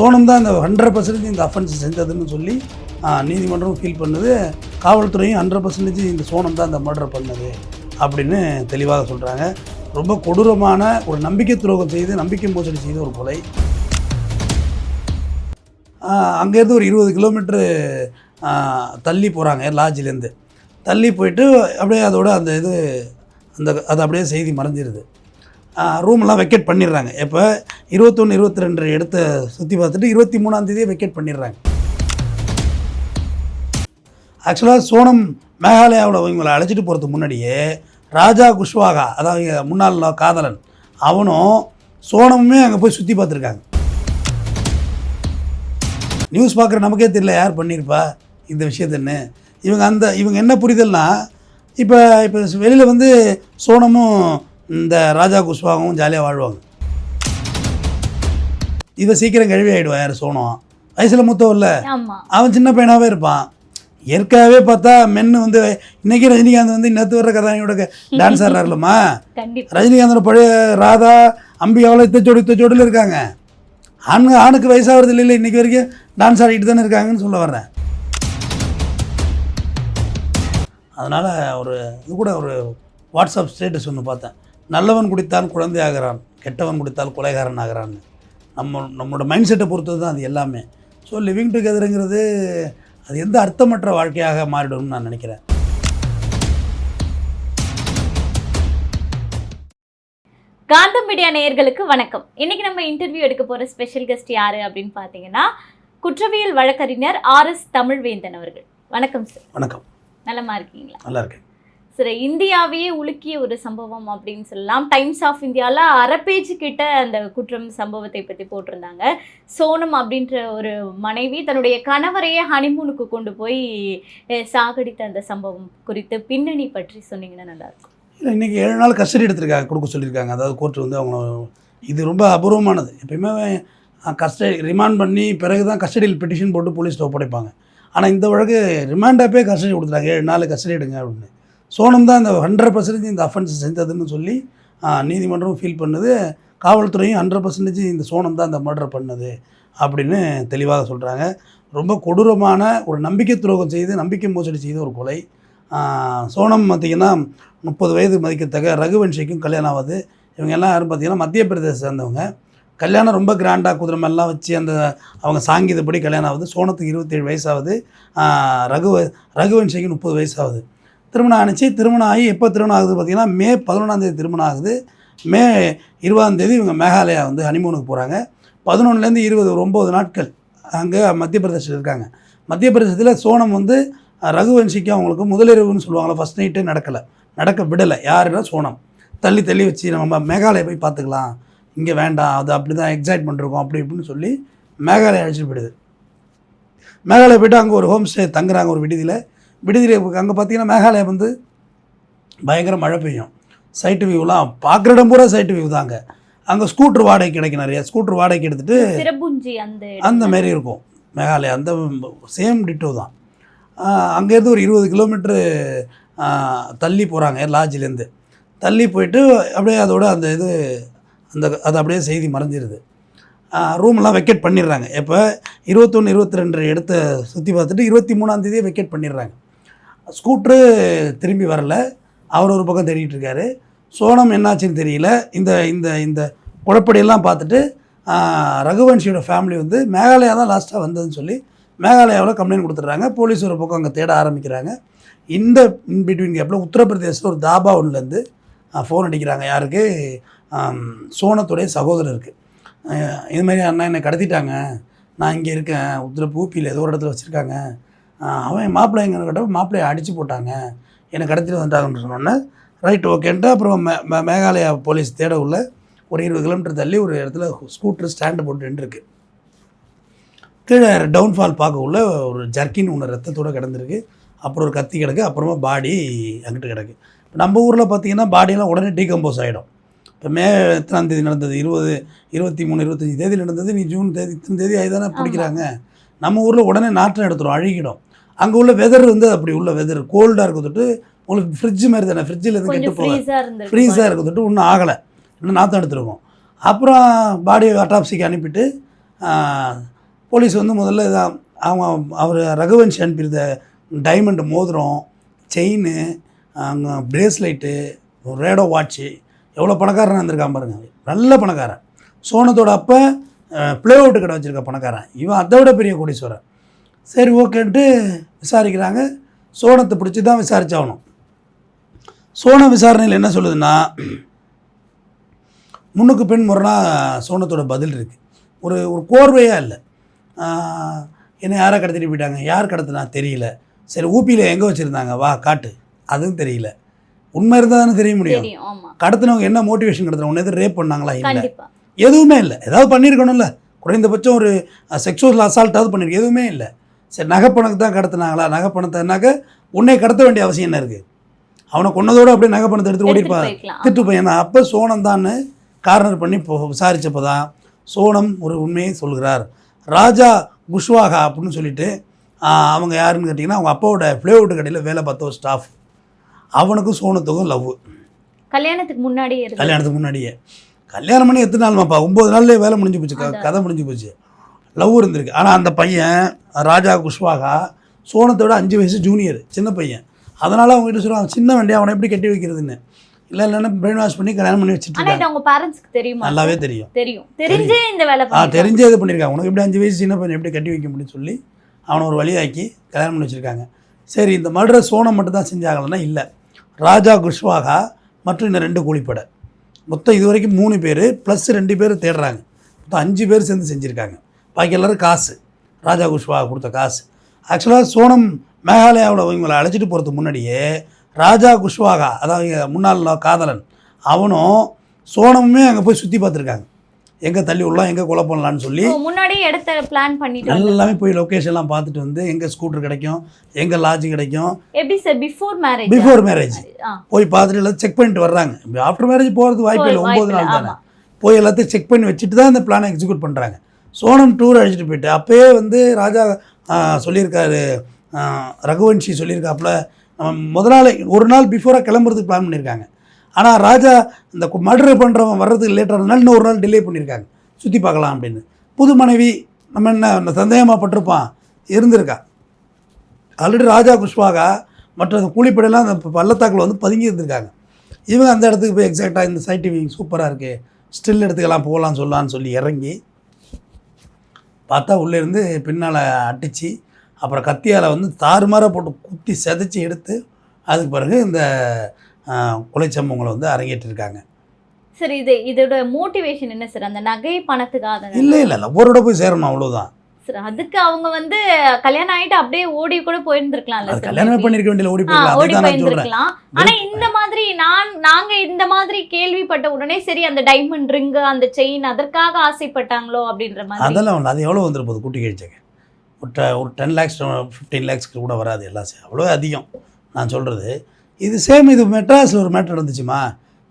சோனம் தான் இந்த hundred percentage இந்த அஃபென்ஸ் செஞ்சதுன்னு சொல்லி நீதிமன்றமும் நீதிமன்றம் ஃபீல் பண்ணுது. காவல்துறையும் ஹண்ட்ரட் பர்சன்டேஜ் இந்த சோனம் தான் இந்த மர்டர் பண்ணது அப்படின்னு தெளிவாக சொல்கிறாங்க ரொம்ப கொடூரமான ஒரு நம்பிக்கை துரோகம் செய்து நம்பிக்கை மோசடி செய்த ஒரு கொலை. அங்கேருந்து ஒரு இருபது கிலோமீட்ரு தள்ளி போகிறாங்க லாட்ஜிலேருந்து தள்ளி போயிட்டு அப்படியே அதோட அந்த இது அந்த அது அப்படியே செய்தி மறைஞ்சிருது. ரூம்லாம் வெக்கேட் பண்ணிடுறாங்க. இப்போ இருபத்தொன்று இருபத்தி ரெண்டு இடத்த சுற்றி பார்த்துட்டு இருபத்தி மூணாந்தேதியே வெக்கேட் பண்ணிடுறாங்க. ஆக்சுவலாக சோனம் மேகாலயாவில் இவங்களை அழைச்சிட்டு போகிறதுக்கு முன்னாடியே ராஜா குஷ்வாகா அதாவது முன்னாள் காதலன் அவனும் சோனமுமே அங்கே போய் சுற்றி பார்த்துருக்காங்க. நியூஸ் பார்க்குற நமக்கே தெரியல யார் பண்ணியிருப்பா? இந்த விஷயத்தன்னு இவங்க அந்த இவங்க என்ன புரிதல்னா இப்போ இப்போ வெளியில் வந்து சோனமும் இந்த ராஜா குஷ்வாகவும் ஜாலியாக வாழ்வாங்க. இவன் சீக்கிரம் கழுவி ஆகிடுவான் யார்? சோனம் வயசில் இல்லை? அவன் சின்ன பையனாகவே இருப்பான். இயற்கையாகவே பார்த்தா மென்னு வந்து இன்னைக்கு ரஜினிகாந்த் வந்து இன்னத்து வர்ற கதாநாயகியோட டான்ஸ் ஆடுறாருலம்மா. ரஜினிகாந்தோட பழைய ராதா அம்பிகாவில் இத்தச்சோடு இத்தச்சோடில் இருக்காங்க. ஆணு ஆணுக்கு வயசாகிறது இல்லை இன்னைக்கு வரைக்கும் டான்ஸ் ஆடிட்டு தானே இருக்காங்கன்னு சொல்ல வர்றேன். அதனால் ஒரு இது கூட ஒரு வாட்ஸ்அப் ஸ்டேட்டஸ் ஒன்று பார்த்தேன். நல்லவன் குடித்தான் குழந்தை ஆகிறான் கெட்டவன் குடித்தால் கொலைகாரன் ஆகிறான்னு நம்ம நம்மளோட மைண்ட் செட்டை பொறுத்தது தான் அது எல்லாமே. ஸோ லிவிங் டுகெதருங்கிறது அது எந்த அர்த்தமற்ற வாழ்க்கையாக மாறிடும்னு நான் நினைக்கிறேன். காந்தம் மீடியா நேயர்களுக்கு வணக்கம். இன்னைக்கு நம்ம இன்டர்வியூ எடுக்க போற ஸ்பெஷல் கெஸ்ட் யாரு அப்படின்னு பார்த்தீங்கன்னா குற்றவியல் வழக்கறிஞர் ஆர் எஸ் தமிழ்வேந்தன் அவர்கள். வணக்கம் சார் வணக்கம். நலமா இருக்கீங்களா? நல்லா இருக்கேன். சில இந்தியாவையே உலுக்கிய ஒரு சம்பவம் அப்படின்னு சொல்லலாம். டைம்ஸ் ஆஃப் இந்தியாவில் அரை கிட்ட அந்த குற்றம் சம்பவத்தை பற்றி போட்டிருந்தாங்க. சோனம் அப்படின்ற ஒரு மனைவி தன்னுடைய கணவரையே ஹனிமூனுக்கு கொண்டு போய் சாகடித்த அந்த சம்பவம் குறித்து பின்னணி பற்றி சொன்னீங்கன்னா நல்லாயிருக்கும். இன்னைக்கு இன்றைக்கி ஏழு நாள் கஸ்டடி எடுத்திருக்காங்க கொடுக்க சொல்லியிருக்காங்க. அதாவது கோர்ட் வந்து அவங்க இது ரொம்ப அபூர்வமானது. எப்பயுமே கஸ்டடி ரிமாண்ட் பண்ணி பிறகு தான் கஸ்டடியில் பெட்டிஷன் போட்டு போலீஸ்ட்ட ஒப்படைப்பாங்க. ஆனால் இந்த வழக்கு ரிமாண்டாப்பே கஸ்டடி கொடுத்துட்டாங்க. ஏழு நாள் கஸ்டடி எடுங்க அப்படின்னு. சோனம் தான் இந்த ஹண்ட்ரட் பர்சன்டேஜ் இந்த அஃபென்ஸ் செஞ்சதுன்னு சொல்லி நீதிமன்றமும் நீதிமன்றம் ஃபீல் பண்ணுது. காவல்துறையும் ஹண்ட்ரட் பர்சன்டேஜ் இந்த சோனம் தான் இந்த மர்டர் பண்ணுது அப்படின்னு தெளிவாக சொல்கிறாங்க ரொம்ப கொடூரமான ஒரு நம்பிக்கை துரோகம் செய்து நம்பிக்கை மோசடி செய்த ஒரு கொலை. சோனம் பார்த்திங்கன்னா முப்பது வயது மதிக்கத்தக்க ரகுவன்ஷிக்கும் கல்யாணம் ஆகுது. இவங்க எல்லாம் யாரும் பார்த்தீங்கன்னா மத்திய பிரதேசம் சேர்ந்தவங்க. கல்யாணம் ரொம்ப கிராண்டாக குதிரை வச்சு அந்த அவங்க சாங்கியதுபடி கல்யாணம் ஆகுது. சோனத்துக்கு இருபத்தேழு வயசாகுது. ரகு ரகுவன்ஷிக்கு முப்பது வயசாகுது. திருமணம் ஆணுச்சு திருமணம் ஆகி எப்போ திருமணம் ஆகுது பார்த்திங்கன்னா மே பதினொன்றாந்தேதி திருமணம் ஆகுது. மே இருபதாந்தேதி இவங்க மேகாலயா வந்து ஹனிமூனுக்கு போகிறாங்க பதினொன்றுலேருந்து இருபது ஒரு ஒம்பது நாட்கள் அங்கே மத்திய பிரதேசத்தில் இருக்காங்க. மத்திய பிரதேசத்தில் சோனம் வந்து ரகுவன்சிக்கு ரகுவன்ஷிக்கு அவங்களுக்கு முதலிரவுன்னு சொல்லுவாங்களா ஃபஸ்ட் நைட்டே நடக்கலை. நடக்க விடலை. யாருன்னா சோனம். தள்ளி தள்ளி வச்சு நம்ம மேகாலயா போய் பார்த்துக்கலாம். இங்கே வேண்டாம். அது அப்படி தான் எக்ஸைட்மெண்ட் இருக்கும் அப்படி இப்படின்னு சொல்லி மேகாலயா அழைச்சிட்டு போயிடுது. மேகாலயா போய்ட்டு அங்கே ஒரு ஹோம் ஸ்டே தங்குறாங்க ஒரு விடுதியில். விடுதியில் அங்கே பார்த்தீங்கன்னா மேகாலயா வந்து பயங்கர மழை பெய்யும். சைட்டு வியூலாம் பார்க்குற இடம் பூரா சைட்டு வியூ தாங்க. அங்கே ஸ்கூட்ரு வாடகைக்கு கிடைக்கும் நிறைய. ஸ்கூட்ரு வாடகைக்கு எடுத்துகிட்டு அந்த அந்த மாரி இருக்கும். மேகாலயா. அந்த சேம் டிட்டோ தான். அங்கேருந்து ஒரு இருபது கிலோமீட்ரு தள்ளி போகிறாங்க லாட்ஜிலேருந்து தள்ளி போயிட்டு அப்படியே அதோட அந்த இது அந்த அது அப்படியே செய்தி மறைஞ்சிருது. ரூம்லாம் வெக்கேட் பண்ணிடுறாங்க. இப்போ இருபத்தொன்று இருபத்தி ரெண்டு எடுத்த சுற்றி பார்த்துட்டு இருபத்தி மூணாந்தேதியே வெக்கேட் பண்ணிடுறாங்க. ஸ்கூட்ரு திரும்பி வரல. அவர் ஒரு பக்கம் தேடிட்டு இருக்காரு. சோனம் என்னாச்சுன்னு தெரியல. இந்த இந்த இந்த குழப்படியெல்லாம் பார்த்துட்டு ரகுவன்ஷியோட ஃபேமிலி வந்து மேகாலயா தான் லாஸ்ட்டாக வந்ததுன்னு சொல்லி மேகாலயாவில் கம்ப்ளைண்ட் கொடுத்துட்றாங்க. போலீஸ் ஒரு பக்கம் அங்கே தேட ஆரம்பிக்கிறாங்க. இந்த இன் பிட்வீன் கேப்பில் உத்தரப்பிரதேசத்தில் ஒரு தாபா ஒன்றுலேருந்து ஃபோன் அடிக்கிறாங்க. யாருக்கு? சோனத்துடைய சகோதரருக்கு. இருக்குது இது மாதிரி அண்ணா என்னை கடத்திட்டாங்க. நான் இங்கே இருக்கேன். உத்தர பூப்பியில் ஏதோ ஒரு இடத்துல வச்சுருக்காங்க. அவன் மாப்பிள்ளை எங்கே கேட்ட மாப்பிள்ளையை அடித்து போட்டாங்க. என்னை கடத்திட்டு வந்துட்டாங்கன்னு சொன்னோன்னே ரைட் ஓகேன்ட்டு அப்புறம் மே மேகாலயா போலீஸ் தேட உள்ள ஒரு இருபது கிலோமீட்டர் தள்ளி ஒரு இடத்துல ஸ்கூட்டர் ஸ்டாண்டு போட்டு நின்றுருக்கு. கீழே டவுன்ஃபால் பார்க்கக்குள்ள ஒரு ஜர்க்கின் ஒன்று ரத்தத்தோடு கிடந்திருக்கு. அப்புறம் ஒரு கத்தி கிடக்கு அப்புறமா பாடி அங்கிட்டு கிடக்கு. இப்போ நம்ம ஊரில் பார்த்தீங்கன்னா பாடியெல்லாம் உடனே டீகம்போஸ் ஆகிடும் இப்போ மே எத்தனாம் தேதி நடந்தது? இருபது இருபத்தி மூணு இருபத்தஞ்சி தேதி நடந்தது. நீ ஜூன் தேதி இத்தனை தேதி ஆகிதானே பிடிக்கிறாங்க. நம்ம ஊரில் உடனே நாற்றம் எடுத்துரும் அழுகிடும். அங்கே உள்ள வெதர் வந்து அப்படி உள்ள வெதர் கோல்டாக இருக்க தொட்டு உங்களுக்கு ஃப்ரிட்ஜ் மாதிரி தானே ஃப்ரிட்ஜில் எதுவும் கெட்டு இருந்திருக்கு ஃப்ரீஸாக இருக்க தொட்டு இன்னும் ஆகலை. இன்னும் நாற்றம் எடுத்துருக்கோம் அப்புறம் பாடி அட்டாப்சிக்கு அனுப்பிட்டு போலீஸ் வந்து முதல்ல இதான் அவங்க அவர் ரகுவன்ஷி அனுப்பியிருந்த டைமண்ட் மோதிரம் செயின் அங்கே பிரேஸ்லைட்டு ரேடோ வாட்ச்சு எவ்வளோ பணக்காரன் இருந்திருக்கான் பாருங்க. நல்ல பணக்காரன். சோனத்தோட அப்போ ப்ளே அவுட்டு கடை வச்சுருக்க பணக்காரன். இவன் அதை விட பெரிய கோடீஸ்வரன். சரி ஓகேன்ட்டு விசாரிக்கிறாங்க. சோனத்தை பிடிச்சி தான் விசாரிச்சாகணும். சோன விசாரணையில் என்ன சொல்லுதுன்னா முன்னுக்கு பின் முரணா சோனத்தோட பதில் இருக்குது ஒரு ஒரு கோர்வையாக இல்லை. என்னை யாரை கடத்திட்டு போயிட்டாங்க. யார் கடத்தினா தெரியல. சரி ஊப்பியில் எங்கே வச்சுருந்தாங்க? வா காட்டு. அதுவும் தெரியல. உண்மை இருந்தால் தானே தெரிய முடியும். கடத்தினவங்க என்ன மோட்டிவேஷன் கடத்தின உன்ன எதுவும் ரேப் பண்ணாங்களா? இல்லை. எதுவுமே இல்லை. ஏதாவது பண்ணியிருக்கணும்ல. குறைந்தபட்சம் ஒரு செக்ஷுவல் அசால்ட்டாவது பண்ணியிருக்கு. எதுவுமே இல்லை. சரி நகைப்பணக்கு தான் கடத்தினாங்களா? நகைப்பணத்தைனாக்க உன்னை கடத்த வேண்டிய அவசியம் என்ன இருக்குது அவனை கொன்னதோடு அப்படியே நகைப்பணத்தை எடுத்து எடுத்துட்டு ஓடிப்பா போய்க்கலாம் திட்டு பையன் தான் அப்போ சோனம் தான்னு கார்னர் பண்ணி இப்போ விசாரிச்சப்போ தான் சோனம் ஒரு உண்மையை சொல்கிறார். ராஜா குஷ்வாகா அப்படின்னு சொல்லிட்டு அவங்க யாருன்னு கேட்டிங்கன்னா அவங்க அப்பாவோட ஃப்ளேவுட் கடையில் வேலை பார்த்த ஒரு ஸ்டாஃப் அவனுக்கும் சோனத்துக்கும் லவ் கல்யாணத்துக்கு முன்னாடியே கல்யாணத்துக்கு முன்னாடியே. கல்யாணம் பண்ணி எத்தனை நாள்மாப்பா? ஒம்பது நாள்லேயே வேலை முடிஞ்சு போச்சு. கதை முடிஞ்சு போச்சு. லவ் இருந்திருக்கு. ஆனால் அந்த பையன் ராஜா குஷ்வாகா சோனத்தை விட அஞ்சு வயசு ஜூனியர் சின்ன பையன். அதனால் அவங்க கிட்ட சொல்லுவாங்க சின்ன வண்டி அவனை எப்படி கட்டி வைக்கிறதுன்னு? இல்லை இல்லைன்னா பிரெயின் வாஷ் பண்ணி கல்யாணம் பண்ணி வச்சுட்டு அவங்க பேரண்ட்ஸ்க்கு தெரியுமா? நல்லாவே தெரியும். தெரியும். தெரிஞ்சே இந்த வேலை ஆ. தெரிஞ்சே இது பண்ணியிருக்காங்க உனக்கு எப்படி அஞ்சு வயசு சின்ன பையன் எப்படி கட்டி வைக்க முடியும்னு சொல்லி அவனை ஒரு வழியாக்கி கல்யாணம் பண்ணி வச்சுருக்காங்க. சரி இந்த மர்டரை சோனம் மட்டும் தான் செஞ்சாங்களன்னா இல்லை. ராஜா குஷ்வாகா மற்றும் இன்னும் ரெண்டு கூலிப்படை. மொத்தம் இது வரைக்கும் மூணு பேர் ப்ளஸ் ரெண்டு பேர் தேடுறாங்க. மொத்தம் அஞ்சு பேர் சேர்ந்து செஞ்சுருக்காங்க. பாக்கி எல்லாரும் காசு. ராஜா குஷ்வாகா கொடுத்த காசு. ஆக்சுவலாக சோனம் மேகாலயாவில் இவங்களை அழைச்சிட்டு போகிறதுக்கு முன்னாடியே ராஜா குஷ்வாகா அதாவது முன்னாள் காதலன் அவனும் சோனமுமே அங்கே போய் சுற்றி பார்த்துருக்காங்க. எங்கே தள்ளி விடலாம் எங்கே கொலை பண்ணலான்னு சொல்லி முன்னாடியே இடத்த பிளான் பண்ணிட்டு எல்லாமே போய் லொக்கேஷன்லாம் பார்த்துட்டு வந்து எங்கே ஸ்கூட்டர் கிடைக்கும் எங்கே லாட்ஜ் கிடைக்கும். எப்படி sir before marriage before marriage போய் பார்த்துட்டு எல்லாம் செக் பண்ணிட்டு வர்றாங்க. ஆஃப்டர் மேரேஜ் போகிறதுக்கு வாய்ப்பு இல்லை ஒம்பது நாள் தானே. போய் எல்லாத்தையும் செக் பண்ணி வச்சுட்டு தான் இந்த பிளானை எக்ஸிக்யூட் பண்ணுறாங்க சோனம் டூர் அழைச்சிட்டு போயிட்டு அப்போயே வந்து ராஜா சொல்லியிருக்காரு. ரகுவன்ஷி சொல்லியிருக்காப்புல முதல் நாள் ஒரு நாள் பிஃபோராக கிளம்புறதுக்கு பிளான் பண்ணியிருக்காங்க. ஆனால் ராஜா இந்த மர்டர் பண்ணுறவன் வர்றதுக்கு லேட் ஆனதுனால இன்னும் ஒரு நாள் டிலே பண்ணியிருக்காங்க. சுற்றி பார்க்கலாம் அப்படின்னு. புது மனைவி நம்ம என்ன சந்தேகமாக பட்டிருப்பான் இருந்திருக்கா. ஆல்ரெடி ராஜா குஷ்வாகா மற்ற அந்த கூலிப்படையெல்லாம் அந்த பள்ளத்தாக்கில் வந்து பதுங்கி இருந்திருக்காங்க. இவங்க அந்த இடத்துக்கு போய் எக்ஸாக்டாக இந்த சைட் டிவிங் சூப்பராக இருக்குது ஸ்டில் எடுத்துக்கலாம் போகலாம் சொல்லலான்னு சொல்லி இறங்கி பார்த்தா உள்ளே இருந்து பின்னால் அடித்து அப்புறம் கத்தியால் வந்து தாறுமாறாக போட்டு குத்தி செதைச்சி எடுத்து அதுக்கு பிறகு இந்த கொலை சம்பவங்களை வந்து அரங்கேற்றிருக்காங்க சரி இது இதோட மோட்டிவேஷன் என்ன சார் அந்த நகை பணத்துக்காக இல்லை இல்லை லவ்வரோட போய் சேரணும் அவ்வளோதான் சார் அதுக்கு அவங்க வந்து கல்யாணம் ஆயிட்டு அப்படியே ஓடி கூட போயிருந்திருக்கலாம்ல கல்யாணமே maybe. பண்ணியிருக்க வேண்டிய ஓடி போயிருக்கலாம். ஓடி போயிருந்திருக்கலாம். ஆனா இந்த மாதிரி நான் நாங்க இந்த மாதிரி கேள்விப்பட்ட உடனே சரி அந்த டைமண்ட் ரிங் அந்த செயின் அதற்காக ஆசைப்பட்டாங்களோ அப்படின்ற மாதிரி. அதெல்லாம் அது எவ்வளோ வந்துரு போகுது? கூட்டி கழிச்சங்க. ஒரு ஒரு டென் லேக்ஸ் ஃபிஃப்டீன் லேக்ஸ்க்கு கூட வராது எல்லாம். அவ்வளோ அதிகம். நான் சொல்கிறது இது சேம் இது மெட்ராஸில் ஒரு மேட்டர் நடந்துச்சுமா?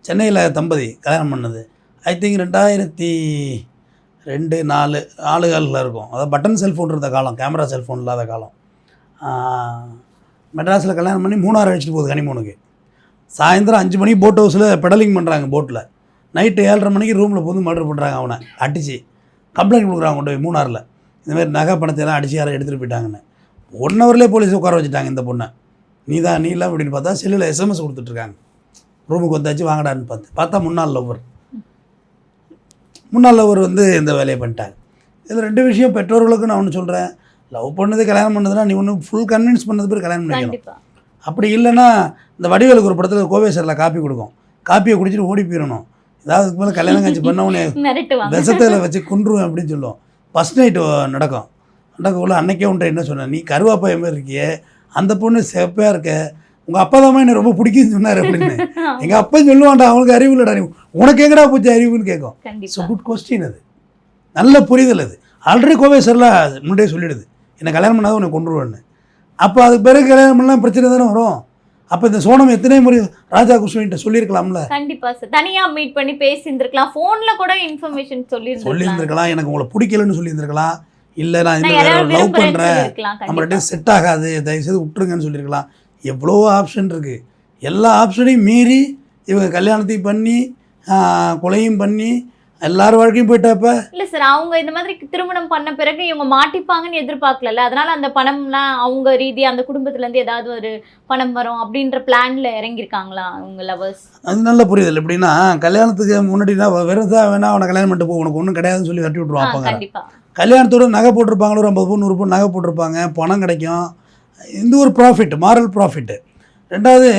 சென்னையில் தம்பதி கல்யாணம் பண்ணது. ஐ திங்க் ரெண்டாயிரத்தி ரெண்டு நாலு நாலுகளில் இருக்கும். அதாவது பட்டன் செல்ஃபோன் இருந்த காலம் கேமரா செல்ஃபோன் இல்லாத காலம். மெட்ராஸில் கல்யாணம் பண்ணி மூணாறு அழைச்சிட்டு போகுது கனிமூனுக்கு சாயந்தரம் அஞ்சு மணிக்கு போட் ஹவுஸில் பெடலிங் பண்ணுறாங்க போட்டில் நைட்டு ஏழரை மணிக்கு ரூமில் போது மர்டர் பண்ணுறாங்க அவனை. அடித்து கம்ப்ளைண்ட் கொடுக்குறாங்க கொண்டு போய் மூணாரில் இந்தமாதிரி நகை பணத்தை எல்லாம் அடித்து யாரும் எடுத்துகிட்டு போயிட்டாங்கன்னு. ஒன் ஹவர்லேயே போலீஸ் உட்கார வச்சுட்டாங்க இந்த பொண்ணை. நீ தான் நீ இல்லை அப்படின்னு பார்த்தா செல்லில் எஸ்எம்எஸ் கொடுத்துட்ருக்காங்க ரூமுக்கு வந்தாச்சு வாங்கடான்னு பார்த்து. பார்த்தா முன்னாள் லவ்வர் முன்னாள் லவ்வர் வந்து இந்த வேலையை பண்ணிட்டாங்க இதில் ரெண்டு விஷயம் பெற்றோர்களுக்கு நான் ஒன்று சொல்கிறேன் லவ் பண்ணது கல்யாணம் பண்ணதுன்னா நீ ஒன்று ஃபுல் கன்வின்ஸ் பண்ணது பேர் கல்யாணம் பண்ணிக்கணும். அப்படி இல்லைன்னா இந்த வடிவேலுக்கு ஒரு படத்தில் கோவேசரில் காப்பி கொடுக்கும். காப்பியை குடிச்சிட்டு ஓடி போயிடணும். ஏதாவது மேலே கல்யாணம் காட்சி பண்ணவனே மிரட்டுவாங்க விஷத்தில் வச்சு கொன்றுவேன் அப்படின்னு சொல்லுவோம். ஃபஸ்ட் நைட்டு நடக்கும். நடக்கக்குள்ள அன்னைக்கே உன்ட்ட என்ன சொன்னேன்? நீ கருவாப்பாய மாதிரி இருக்கியே. அந்த பொண்ணு செப்பையாக இருக்க. உங்கள் அப்பா தான் என்ன ரொம்ப பிடிக்கும்னு சொன்னார் அப்படின்னு. எங்கள் அப்பா சொல்லுவான்டா அவனுக்கு அறிவு இல்லைடா நீ. உனக்கு எங்கடா போச்சு அறிவுன்னு கேட்கும். ஸோ கண்டிப்பா குட் கொஸ்டின் அது. நல்ல புரிதல் அது. ஆல்ரெடி கோவேஸ்வரில் முன்னாடியே சொல்லிடுது. என்னை கல்யாணம் பண்ணாத உன்னை கொண்டுருவேன்னு அப்போ அதுக்கு பிறகு கல்யாணம் பண்ணலாம் பிரச்சனை தானே வரும். அப்போ இந்த சோனம் எத்தனை முறை ராஜா குஷ்வன்ட்ட சொல்லியிருக்கலாம்ல? கண்டிப்பா சார் தனியா மீட் பண்ணி பேசியிருந்திருக்கலாம். போன்ல கூட இன்ஃபர்மேஷன் சொல்லியிருந்திருக்கலாம். சொல்லியிருந்திருக்கலாம். எனக்கு உங்களை பிடிக்கலன்னு சொல்லியிருந்திருக்கலாம். இல்லை நான் லவ் பண்ணுறேன் சொல்லியிருக்கலாம் நம்ம கண்டிப்பா. ரெண்டு செட் ஆகாது. தயவுசெய்து விட்டுருங்கன்னு சொல்லியிருக்கலாம். எவ்வளோ ஆப்ஷன் இருக்குது எல்லா ஆப்ஷனையும் மீறி இவங்க கல்யாணத்தையும் பண்ணி கொலையும் பண்ணி எல்லார் வாழ்க்கையும் போயிட்டா இப்போ இல்ல சார் அவங்க இந்த மாதிரி திருமணம் பண்ண பிறகு இவங்க மாட்டிப்பாங்கன்னு எதிர்பார்க்கல அதனால அந்த பணம்லாம் அவங்க ரீதி அந்த குடும்பத்துல இருந்து ஏதாவது ஒரு பணம் வரும் அப்படின்ற பிளான்ல இறங்கியிருக்காங்களா அவங்க லவர்ஸ் அது நல்ல புரியுதல் எப்படின்னா கல்யாணத்துக்கு முன்னாடினா வெறும் தான் வேணா அவனை கல்யாணம் பண்ணிட்டு போ உனக்கு ஒன்றும் கிடையாதுன்னு சொல்லி தட்டி விட்ருவான் அப்பங்க கண்டிப்பா. கல்யாணத்தோட நகை போட்டிருப்பாங்களோ ஒரு ஐம்பது பவுன் நூறு பவுன் நகை போட்டிருப்பாங்க. பணம் கிடைக்கும். இந்த ஒரு ப்ராஃபிட் மாரல் ப்ராஃபிட்டு ரெண்டாவது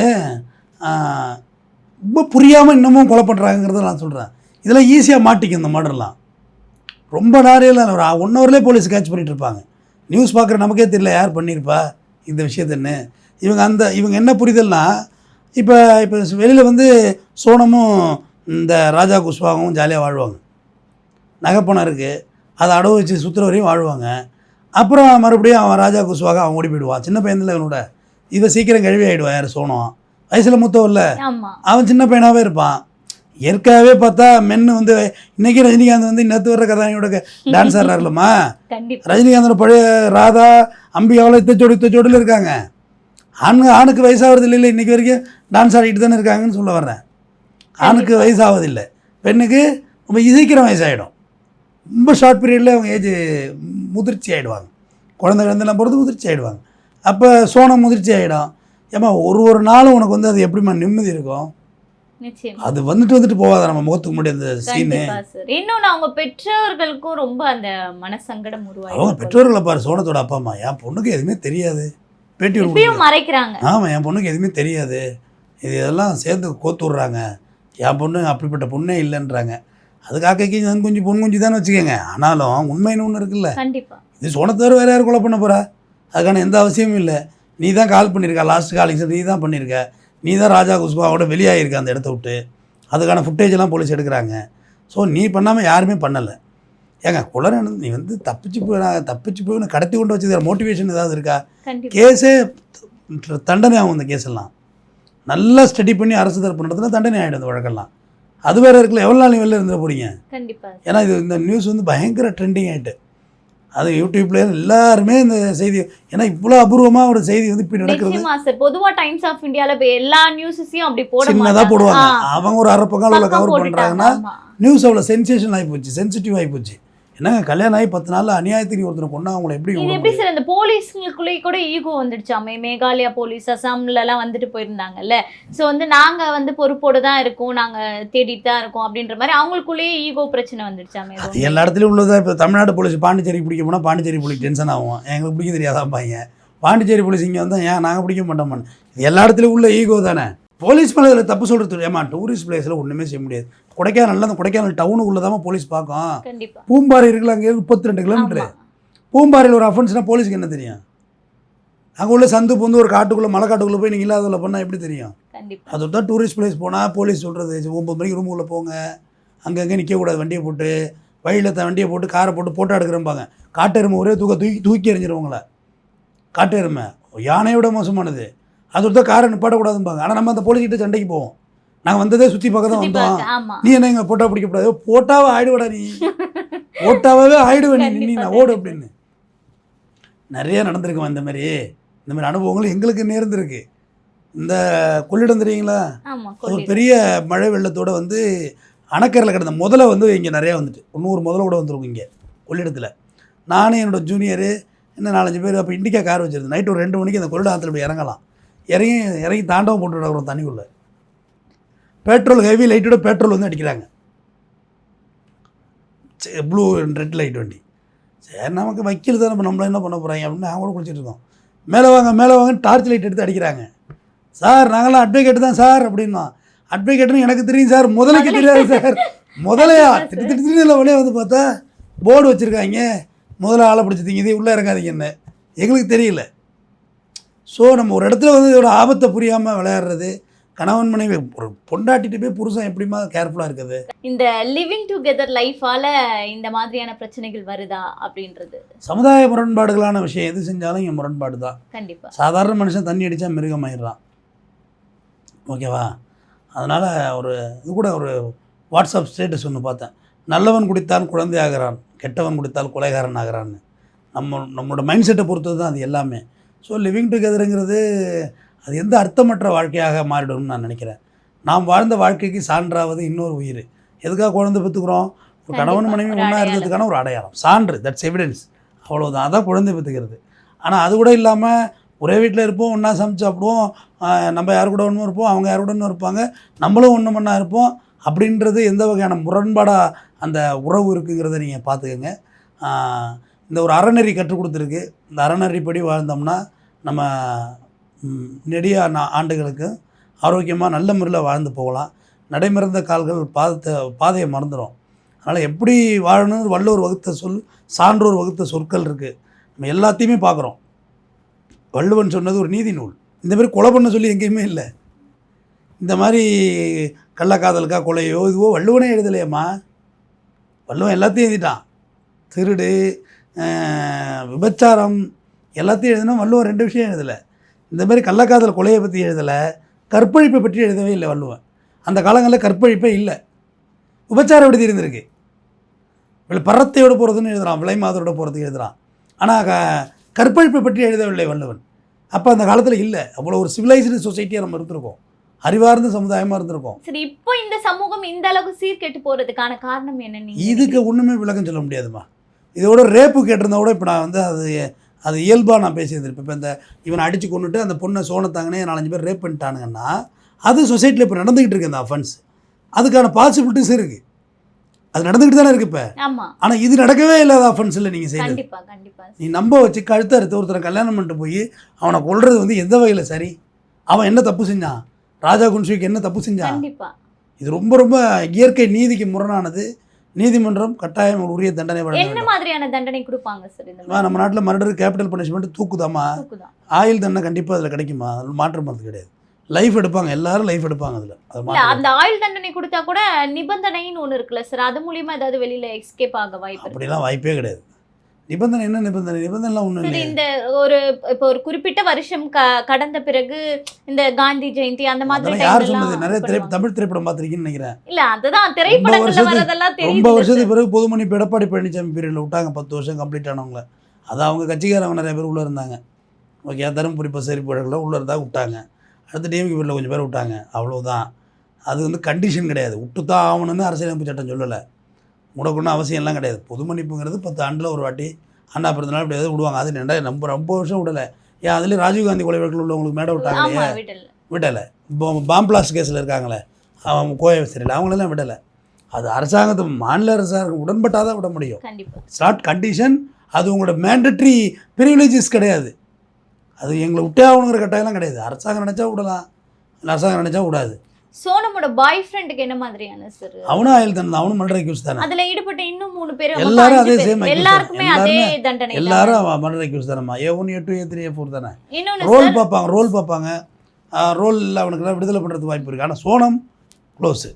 ரொம்ப புரியாமல் இன்னமும் கொலை பண்ணுறாங்கிறத நான் சொல்கிறேன் இதெல்லாம் ஈஸியாக மாட்டிக்கும் இந்த மர்டர்லாம் ரொம்ப நேரம் ஒரு ஒன் ஹவர்லேயே போலீஸ் கேட்ச் பண்ணிட்டு இருப்பாங்க. நியூஸ் பார்க்குற நமக்கே தெரியல யார் பண்ணியிருப்பா இந்த விஷயத்தன்னு. இவங்க அந்த இவங்க என்ன புரிதல்னா இப்போ இப்போ வெளியில் வந்து சோனமும் இந்த ராஜா குஷ்வாகவும் ஜாலியாக வாழ்வாங்க. நகைப்பணம் இருக்குது அதை அடவு வச்சு சுற்றுற வரையும் வாழ்வாங்க. அப்புறம் மறுபடியும் அவன் ராஜா குஷ்வாக அவன் ஓடி போயிடுவான் சின்ன பையனில் இவனோட. இவன் சீக்கிரம் கழுவி ஆகிடுவான் யார் சோனம் வயசில் மூத்தவல்ல ஆமா. அவன் சின்ன பையனாகவே இருப்பான். இயற்கையாகவே பார்த்தா மென்னு வந்து இன்றைக்கி ரஜினிகாந்த் வந்து இன்னத்து வர்ற கதாநாயகியோட டான்ஸ் ஆடுறாருலம்மா? கண்டிப்பா. ரஜினிகாந்தோட பழைய ராதா அம்பிகாவில் இத்தச்சோடு இத்தச்சோடில் இருக்காங்க. ஆண் ஆணுக்கு வயசாகிறது இல்லை இன்றைக்கி வரைக்கும் டான்ஸ் ஆடிட்டு தானே இருக்காங்கன்னு சொல்ல வர்றேன். ஆணுக்கு வயசாவதில்லை. பெண்ணுக்கு ரொம்ப சீக்கிரம் வயசாகிடும் ரொம்ப ஷார்ட் பீரியடில் அவங்க ஏஜ் முதிர்ச்சி ஆகிடுவாங்க குழந்தை குழந்தைலாம் பொறுத்து முதிர்ச்சி ஆகிடுவாங்க அப்போ சோனம் முதிர்ச்சி ஆகிடும் ஏம்மா ஒரு ஒரு நாளும் உனக்கு வந்து அது எப்படிம்மா நிம்மதி இருக்கும்? அது வந்துட்டு வந்துட்டு போகாத? நம்ம முகத்துக்கு முன்னாடி அந்த சீனு இன்னொன்னு அவங்க பெற்றோர்களுக்கும் ரொம்ப அந்த மனசங்கடம் அவங்க உருவாயிடும் பெற்றோர்களை பாரு சோனத்தோட அப்பா அம்மா. என் பொண்ணுக்கு எதுவுமே தெரியாது. பேட்டி மறைக்கிறாங்க. ஆமாம் என் பொண்ணுக்கு எதுவுமே தெரியாது. இது இதெல்லாம் சேர்ந்து கோத்து விட்றாங்க. என் பொண்ணு அப்படிப்பட்ட பொண்ணே இல்லைன்றாங்க. அதுக்காக நான் கொஞ்சம் பொண்ணு குஞ்சு தானே வச்சுக்கோங்க. ஆனாலும் உண்மைன்னு ஒன்று இருக்குல்ல. கண்டிப்பா. இது சொன்னத்தவிர வேறு யார் கொலை பண்ண போகிறா அதுக்கான எந்த அவசியமும் இல்லை. நீ தான் கால் பண்ணியிருக்க லாஸ்ட் காலிங் நீ தான் பண்ணியிருக்க நீ தான் ராஜா குஷ்பாவோட வெளியாகிருக்க அந்த இடத்த விட்டு. அதுக்கான ஃபுட்டேஜ் எல்லாம் போலீஸ் எடுக்கிறாங்க. ஸோ நீ பண்ணாமல் யாருமே பண்ணலை. ஏங்க நடந்து நீ வந்து தப்பிச்சு போய் தப்பிச்சு போய் கடத்தி கொண்டு வச்சது மோட்டிவேஷன் ஏதாவது இருக்கா? கேஸே தண்டனை ஆகும் இந்த கேஸ் எல்லாம். நல்லா ஸ்டடி பண்ணி அரசு தரப்பு நடத்தினா தண்டனை ஆகிடும் இந்த வழக்கெல்லாம். அது வேற இருக்குல்ல எவ்வளோ நாள் வெளில இருந்துட போறீங்க? கண்டிப்பா. ஏன்னா இது இந்த நியூஸ் வந்து பயங்கர ட்ரெண்டிங் ஆகிட்டு அது யூடியூப்ல எல்லாருமே இந்த செய்தி ஏன்னா இவ்வளோ அபூர்வமாக ஒரு செய்தி வந்து இப்படி நடக்கிறது. நிச்சயமா சார் பொதுவா டைம்ஸ் ஆஃப் இந்தியால இப்ப எல்லா நியூஸஸையும் அப்படி போட சின்னதாக. போடுவாங்க. அவங்க ஒரு அரை பக்கம் பக்கம் கவர் பண்ணுறாங்கன்னா. நியூஸ் அவ்வளோ சென்சேஷன் ஆகி போச்சு சென்சிட்டிவ் ஆகி போச்சு. என்னங்க கல்யாணம் ஆகி பத்து நாளில் அநியாயத்துக்கு ஒருத்தனை கொண்டா அவங்கள எப்படி இது எப்படி? சார் இந்த போலீஸ்களுக்குள்ளேயே கூட ஈகோ வந்துடுச்சாமே? மேகாலயா போலீஸ் அசாம்ல எல்லாம் வந்துட்டு போயிருந்தாங்கல்ல. சோ வந்து நாங்க வந்து பொறுப்போடு தான் இருக்கோம் நாங்க தேடிட்டு தான் இருக்கோம் அப்படின்ற மாதிரி அவங்களுக்குள்ளேயே ஈகோ பிரச்சனை வந்துடுச்சாமே? அது. எல்லா இடத்துலையும் உள்ளதா இப்போ தமிழ்நாடு போலீஸ் பாண்டிச்சேரி பிடிக்க போனால் பாண்டிச்சேரி போலீஸ் டென்ஷன் ஆகும். எங்களுக்கு பிடிக்க தெரியாதாம்பாங்க. பாண்டிச்சேரி போலீஸ் இங்கே வந்தால் ஏன் நாங்கள் பிடிக்க மாட்டோமான்னு? இது எல்லா இடத்துலையும் உள்ள ஈகோ தானே? போலீஸ் மேலே இதில் தப்பு சொல்கிறது ஏமா டூரிஸ்ட் பிளேஸில் ஒன்றுமே செய்ய முடியாது. கொடைக்கானல்ல அந்த கொடைக்கானல் டவுனுக்குள்ளே தான் போலீஸ் பார்க்கும். பூம்பாறை இருக்குல்ல அங்கே முப்பத்தி ரெண்டு கிலோமீட்டர். பூம்பாறையில் ஒரு அஃபென்ஸ்னால் போலீஸ்க்கு என்ன தெரியும்? அங்கே உள்ள சந்து பொந்து ஒரு காட்டுக்குள்ளே மலை காட்டுக்குள்ளே போய் நீங்கள் இல்லாததில் பண்ணால் எப்படி தெரியும்? அது தான் டூரிஸ்ட் பிளேஸ் போனால் போலீஸ் சொல்கிறது ஒம்பது மணிக்கு ரூமுக்குள்ளே போங்க. அங்கங்கே நிற்கக்கூடாது வண்டியை போட்டு. வழியில் த வண்டியை போட்டு காரை போட்டு போட்டோ எடுக்கிறம்பாங்க. காட்டெருமை ஒரே தூக்க தூக்கி தூக்கி எறிஞ்சிருவங்கள காட்டெருமை. யானையோட மோசமானது. அது தான் காரை நிப்பாட்டக்கூடாதும்பாங்க ஆனால் நம்ம அந்த போலீஸ்கிட்ட சண்டைக்கு போவோம். நாங்கள் வந்ததே சுற்றி பார்க்க தான் வந்தோம். நீ என்ன எங்க போட்டோ பிடிக்கக்கூடாது போட்டாவே ஆயிடுவடா நீ. போட்டாவே ஆயிடுவ நீ. நீ நான் ஓடு அப்படின்னு. நிறைய நடந்திருக்குமா இந்த மாதிரி இந்த மாதிரி அனுபவங்கள் எங்களுக்கு நேர்ந்திருக்கு இந்த கொள்ளிடம் தெரியுங்களா? ஒரு. பெரிய மழை வெள்ளத்தோட வந்து அணைக்கரில் கிடந்த முதல்ல வந்து இங்கே நிறையா வந்துட்டு. நூறு முதல்ல கூட வந்துருக்கும் இங்கே கொள்ளிடத்தில். நானும் என்னோட ஜூனியரு இன்னும் நாலஞ்சு பேர் அப்போ இண்டிகா கார் வச்சிருந்தேன். நைட்டு ஒரு ரெண்டு மணிக்கு அந்த கொள்ளிடம் ஆற்றுல போய் இறங்கலாம். இறங்கி இறங்கி தாண்டவம் போட்டு விட தண்ணிக்குள்ளே. பெட்ரோல் ஹெவி லைட்டோட பெட்ரோல் வந்து அடிக்கிறாங்க ப்ளூ ரெட் லைட் வண்டி. சரி நமக்கு வக்கீல் தானே இப்போ நம்மள என்ன பண்ண போகிறாங்க அப்படின்னு அவங்க கூட குளிச்சிட்டு இருக்கோம். மேலே வாங்க மேலே வாங்கன்னு டார்ச் லைட் எடுத்து அடிக்கிறாங்க. சார் நாங்களாம் அட்வொகேட் தான் சார் அப்படின்னா. அட்வொகேட்னு எனக்கு தெரியும் சார் முதலைக்கு தெரியாது சார். முதலையா? திட்டு திட்டு திட்டு வெளியே வந்து பார்த்தா போர்டு வச்சுருக்காங்க. முதல்ல ஆளை பிடிச்சிட்டீங்க இதே உள்ளே இறங்காதீங்கன்னு. எங்களுக்கு தெரியல. ஸோ நம்ம ஒரு இடத்துல வந்து இதோட ஆபத்தை புரியாமல் விளையாடுறது கணவன் மனைவி ஒரு பொண்டாட்டிட்டு போய் புருஷன் எப்படிமா கேர்ஃபுல்லாக இருக்குது? இந்த லிவிங் டுகெதர் லைஃபால இந்த மாதிரியான பிரச்சனைகள் வருதா அப்படின்றது. சமுதாய முரண்பாடுகளான விஷயம் எது செஞ்சாலும் இங்கே முரண்பாடு தான் கண்டிப்பா. சாதாரண மனுஷன் தண்ணி அடித்தா மிருகமாயிடுறான். ஓகேவா? அதனால் ஒரு இது கூட ஒரு வாட்ஸ்அப் ஸ்டேட்டஸ் ஒன்று பார்த்தேன். நல்லவன் குடித்தான் குழந்தை ஆகிறான் கெட்டவன் குடித்தால் கொலைகாரன் ஆகிறான்னு. நம்ம நம்மளோட மைண்ட் செட்டை பொறுத்தது தான் அது எல்லாமே. ஸோ லிவிங் டுகெதருங்கிறது அது எந்த அர்த்தமற்ற வாழ்க்கையாக மாறிடும்னு நான் நினைக்கிறேன். நாம் வாழ்ந்த வாழ்க்கைக்கு சான்றாவது இன்னொரு உயிர். எதுக்காக குழந்தை பெற்றுக்கிறோம்? இப்போ கணவன் மனைவி ஒரு ஒன்றா. இருந்ததுக்கான ஒரு அடையாளம். சான்று தட்ஸ் எவிடன்ஸ் அவ்வளோதான் அதான் குழந்தை பெற்றுக்கிறது. ஆனால் அது கூட இல்லாமல் ஒரே வீட்டில் இருப்போம் ஒன்றா சமைச்சு சாப்பிடுவோம் நம்ம யார் கூட ஒன்றும் இருப்போம் அவங்க யார் கூட ஒன்றும் இருப்பாங்க நம்மளும் ஒன்று மண்ணா இருப்போம். அப்படின்றது எந்த வகையான முரண்பாடாக அந்த உறவு இருக்குங்கிறத நீங்கள் பார்த்துக்கோங்க. இந்த ஒரு அறநெறி கற்றுக் கொடுத்துருக்கு. இந்த அறநெறிப்படி வாழ்ந்தோம்னா நம்ம நெடிய ஆண்டுகளுக்கு ஆரோக்கியமாக நல்ல முறையில் வாழ்ந்து போகலாம். நடைமறந்த கால்கள் பாதத்தை பாதையை மறந்துடும் அதனால் எப்படி வாழணும்னு வள்ளுவர் வகுத்த சொல் சான்றோர் வகுத்த சொற்கள் இருக்குது நம்ம எல்லாத்தையுமே பார்க்குறோம். வள்ளுவன் சொன்னது ஒரு நீதி நூல். இந்த மாதிரி கொலை பண்ண சொல்லி எங்கேயுமே இல்லை. இந்த மாதிரி கள்ளக்காதலுக்கா கொலையோ இதுவோ வள்ளுவனே எழுதலையம்மா. வள்ளுவன் எல்லாத்தையும் எழுதிட்டான். திருடு விபச்சாரம் எல்லாத்தையும் எழுதினா வள்ளுவன் ரெண்டு விஷயம் எழுதலை. இந்த மாதிரி கள்ளக்காதல் கொலையை பற்றி எழுதலை. கற்பழிப்பை பற்றி எழுதவே இல்லை வள்ளுவன் அந்த காலங்களில் கற்பழிப்பே இல்லை. விபச்சார விடுதி இருந்திருக்கு. இல்லை பரத்தையோடு போகிறதுன்னு எழுதுறான் விலை மாதரோட போகிறதுக்கு எழுதுறான். ஆனால் க கற்பழிப்பை பற்றி எழுதவில்லை வள்ளுவன். அப்போ அந்த காலத்தில் இல்லை. அவ்வளோ ஒரு சிவிலைஸ்டு சொசைட்டியாக நம்ம இருந்திருக்கோம். அறிவார்ந்த சமுதாயமாக இருந்திருக்கோம். சரி இப்போ இந்த சமூகம் இந்த அளவுக்கு சீர்கெட்டு போறதுக்கான காரணம் என்ன இதுக்கு ஒன்றுமே விளக்கம் சொல்ல முடியாதும்மா இதோட ரேப்பு கேட்டிருந்தா கூட இப்போ நான் வந்து அது அது இயல்பாக நான் பேசியிருந்திருப்பேன். இப்போ இந்த இவனை அடித்து கொண்டுட்டு அந்த பொண்ணை சோனத்தாங்கனே நாலஞ்சு பேர் ரேப் பண்ணிட்டானுங்கன்னா அது சொசைட்டியில் இப்போ நடந்துக்கிட்டு இருக்கு அந்த அஃபென்ஸ் அதுக்கான பாசிபிலிட்டிஸ் இருக்குது அது நடந்துக்கிட்டு தானே இருக்குது இப்போ. ஆனால் இது நடக்கவே இல்லாத அஃபென்ஸ் இல்லை நீங்கள் கண்டிப்பா நீ நம்ப வச்சு கழுத்தை அறுத்து ஒருத்தரை கல்யாணம் பண்ணிட்டு போய் அவனை கொல்றது வந்து எந்த வகையில் சரி? அவன் என்ன தப்பு செஞ்சான்? ராஜா குன்ஷிக்கு என்ன தப்பு செஞ்சான்? இது ரொம்ப ரொம்ப இயற்கை நீதிக்கு முரணானது. நீதிமன்றம் கட்டாயம் உரிய தண்டனை வழங்க என்ன மாதிரியான தண்டனை கொடுப்பாங்க சார் நம்ம நாட்டில் மர்டர் கேபிட்டல் பனிஷ்மெண்ட் தூக்குதாம்மா? தூக்குதான் ஆயுள் தண்டனை கண்டிப்பாக அதில் கிடைக்குமா? அதில் மாற்றம் பண்ணுறது கிடையாது. லைஃப் எடுப்பாங்க எல்லாரும் லைஃப் எடுப்பாங்க அதில். அது அந்த ஆயுள் தண்டனை கொடுத்தா கூட நிபந்தனைன்னு ஒண்ணு இருக்குல்ல சார். அது மூலியமா ஏதாவது வெளியில எஸ்கேப் ஆக வாய்ப்பு அப்படிலாம் வாய்ப்பே கிடையாது. நிபந்தனை என்ன நிபந்தனை? நிபந்தனைலாம் சரி இல்லை இந்த ஒரு இப்போ ஒரு குறிப்பிட்ட வருஷம் க- கடந்த பிறகு இந்த காந்தி ஜெயந்தி அந்த மாதிரி யார் சொன்னது? நிறைய திரை. தமிழ் திரைப்படம் பார்த்துருக்கீங்கன்னு நினைக்கிறேன். இல்ல அதுதான் திரைப்படங்கள்ல வருஷத்துக்கு- ரொம்ப வருஷத்துக்கு பிறகு பொதுமணி இப்போ எடப்பாடி பழனிசாமி பீரியடில் விட்டாங்க. பத்து வருஷம் கம்ப்ளீட் ஆனவங்கள. அது அவங்க கட்சிக்காரங்க நிறைய பேர் உள்ளே இருந்தாங்க. ஓகே தருமபுரி பசரி புழக்கில் உள்ளே இருந்தால் விட்டாங்க. அடுத்து டிஎம்கே பீரியடில் கொஞ்சம் பேர் விட்டாங்க. அவ்வளவுதான். அது வந்து கண்டிஷன் கிடையாது. விட்டு தான் ஆகணும்னு அரசியலமைப்பு சட்டம் சொல்லலை. முடக்கணும் அவசியம்லாம் கிடையாது. பொது மன்னிப்புங்கிறது பத்து ஆண்டில் ஒரு வாட்டி அண்ணா பிறந்தநாள் இப்படி எதாவது விடுவாங்க. அது ரெண்டாயிரம் ரொம்ப ரொம்ப வருஷம் விடலை. ஏன் அதுலேயும் ராஜீவ்காந்தி கொலை வழக்கில் உள்ளவங்களுக்கு மேடை விட்டாங்க இல்லையா விடல. இப்போ பாம்பிளாஸ்ட் கேஸில் இருக்காங்களே அவன் கோவை சரியில்லை. அவங்களெல்லாம் விடலை. அது அரசாங்கத்தை மாநில அரசாங்கம் உடன்பட்டால் தான் விட முடியும். இட்ஸ் நாட் கண்டிஷன் அது உங்களோட மேண்டட்ரி ப்ரிவிலேஜஸ் கிடையாது. அது எங்களை விட்டே ஆகணுங்கிற கட்டாயம்லாம் கிடையாது. அரசாங்கம் நினச்சா விடலாம். அரசாங்கம் நினச்சா விடாது. சோனமோட பாய் ஃப்ரெண்டுக்கு என்ன மாதிரியான சார் அவனும் ஆயில் தானே அவனும் மர்டர் அக்யூஸ் தானே அதுல ஈடுபட்ட இன்னும் மூணு பேர் எல்லாரும் அதே accused எல்லாருக்குமே. அதே தண்டனை. எல்லாரும் murder accuse தானேம்மா A one A two A three A four தானே? இன்னொன்னு ரோல் பார்ப்பாங்க ரோல் பார்ப்பாங்க. ரோல் இல்லை அவனுக்குலாம் விடுதலை பண்ணுறதுக்கு வாய்ப்பு இருக்குது ஆனால் சோனம் க்ளோஸு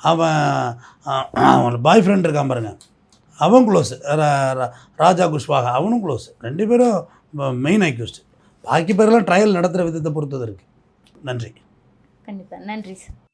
அவன் அஹ், அவன் பாய் ஃப்ரெண்ட் இருக்கான் பாருங்க. அவன் க்ளோஸு ராஜா குஷ்வாகா அவனும் க்ளோஸ் ரெண்டு பேரும் மெயின் அக்யூஸ்டு பாக்கி பேரெல்லாம் ட்ரையல் நடத்துகிற விதத்தை பொறுத்தது இருக்குது நன்றி. கண்டிப்பாக நன்றி சார்